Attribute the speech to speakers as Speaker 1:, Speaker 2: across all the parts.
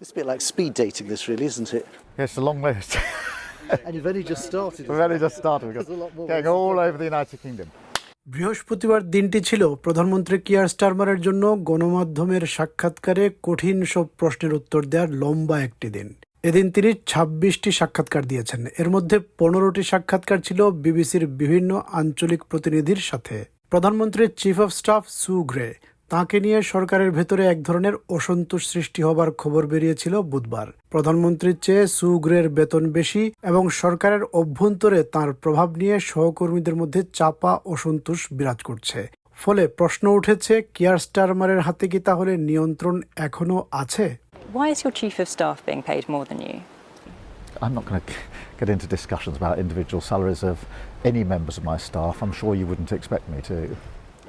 Speaker 1: It's a bit like speed dating, this really, isn't it?
Speaker 2: Yeah, a long list.
Speaker 1: and you've only just started.
Speaker 2: We've only just started. We've got
Speaker 1: getting
Speaker 2: all over the United Kingdom.
Speaker 3: বৃহস্পতিবার দিনটি ছিল প্রধানমন্ত্রী কিয়ার স্টারমারের জন্য গণমাধ্যমের সাক্ষাৎকারে কঠিন সব প্রশ্নের উত্তর দেওয়ার লম্বা একটি দিন এদিন তিনি ছাব্বিশটি সাক্ষাৎকার দিয়েছেন এর মধ্যে পনেরোটি সাক্ষাৎকার ছিল বিবিসির বিভিন্ন আঞ্চলিক প্রতিনিধির সাথে প্রধানমন্ত্রীর চিফ অফ স্টাফ সুগ্রে তাঁকে নিয়ে সরকারের ভেতরে এক ধরনের অসন্তোষ সৃষ্টি হবার খবর বেরিয়েছিল বুধবার। প্রধানমন্ত্রীর চেয়ে সুগ্রের বেতন বেশি এবং সরকারের অভ্যন্তরে তার প্রভাব নিয়ে সহকর্মীদের মধ্যে চাপা অসন্তোষ বিরাজ করছে। ফলে প্রশ্ন উঠেছে কিয়ার স্টারমারের হাতে কি তাহলে নিয়ন্ত্রণ এখনও আছে?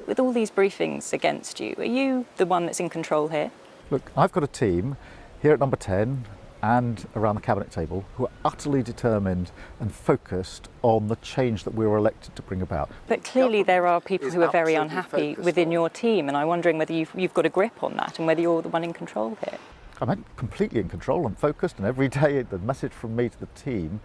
Speaker 4: With all these briefings against you, are you the one that's in control here?
Speaker 2: Look, I've got a team here at number 10 and around the cabinet table who are utterly determined and focused on the change that we were elected to bring about.
Speaker 4: But clearly, there are people who are very unhappy within
Speaker 1: on-
Speaker 4: your team, and I'm wondering whether you've, you've got a grip on that and whether you're the one in control here.
Speaker 2: I'm completely in control and focused, and every day the message from me to the team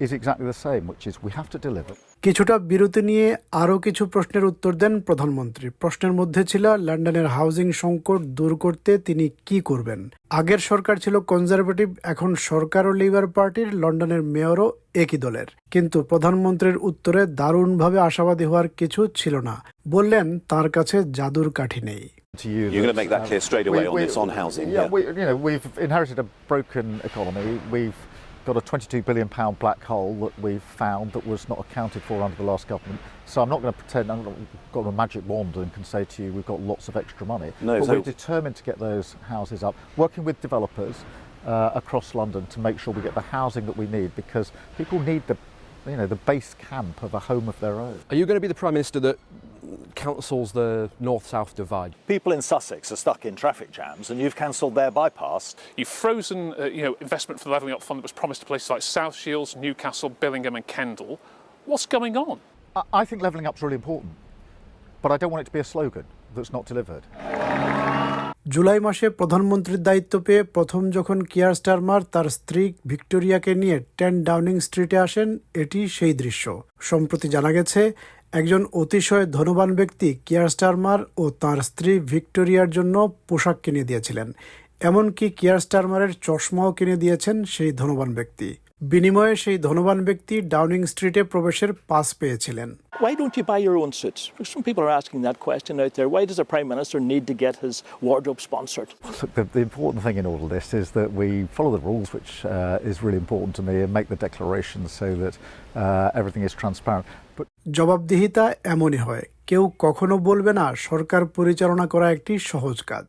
Speaker 2: is exactly the same, which is we have to deliver.
Speaker 3: কিছুটা বিরতি নিয়ে আরও কিছু প্রশ্নের উত্তর দেন প্রধানমন্ত্রী প্রশ্নের মধ্যে ছিল লন্ডনের হাউজিং সংকট দূর করতে তিনি কি করবেন আগের সরকার ছিল কনজারভেটিভ এখন সরকার ও লিবার পার্টির লন্ডনের মেয়রও একই দলের কিন্তু প্রধানমন্ত্রীর উত্তরে দারুণভাবে আশাবাদী হওয়ার কিছু ছিল না বললেন তার কাছে জাদুর কাঠি নেই
Speaker 2: To you,
Speaker 5: You're gonna make that clear straight away
Speaker 2: we-
Speaker 5: on
Speaker 2: we-
Speaker 5: this, on housing,
Speaker 2: Yeah,
Speaker 5: yeah.
Speaker 2: We, you know, we've inherited a broken economy. We've got a 22 billion pound black hole that we've found that was not accounted for under the last government. So I'm not going to pretend I've got a magic wand and can say to you we've got lots of extra money.
Speaker 5: No,
Speaker 2: but
Speaker 5: so-
Speaker 2: we're determined to get those houses up, working with developers uh, across London to make sure we get the housing that we need because people need the, you know, the base camp of a home of their own.
Speaker 6: Are you going to be the Prime Minister that counsels the north south divide?
Speaker 7: People in Sussex are stuck in traffic jams, and you've cancelled their bypass.
Speaker 8: You've frozen, uh, you know, investment for the Levelling Up Fund that was promised to places like South Shields, Newcastle, Billingham, and Kendal. What's going on?
Speaker 2: I, I think levelling up's really important, but I don't want it to be a slogan that's not delivered.
Speaker 3: July মাসে প্রধানমন্ত্রীর দায়িত্ব পেয়ে প্রথম যখন Keir Starmer তার স্ত্রী ভিক্টোরিয়াকে নিয়ে ten Downing স্ট্রিটে আসেন এটি সেই দৃশ্য সম্প্রতি জানা গেছে একজন অতিশয় ধনবান ব্যক্তি কিয়ার স্টারমার ও তার স্ত্রী ভিক্টোরিয়ার জন্য পোশাক কিনে দিয়েছিলেন। এমনকি কিয়ার স্টারমারের চশমাও কিনে দিয়েছেন সেই ধনবান ব্যক্তি। বিনিময়ে সেই ধনবান ব্যক্তি ডাউনিং স্ট্রিটে প্রবেশের পাস পেয়েছিলেন
Speaker 9: Why don't you buy your own suits? Some people are asking that question out there. Why does a Prime Minister need to get his wardrobe sponsored?
Speaker 2: Look, the, the important thing in all of this is that we follow the rules, which uh, is really important to me, and make the declaration so that uh, everything is transparent. But
Speaker 3: জবাবদিহিতা এমনই হয় কেউ কখনো বলবে না সরকার পরিচালনা করা একটি সহজ কাজ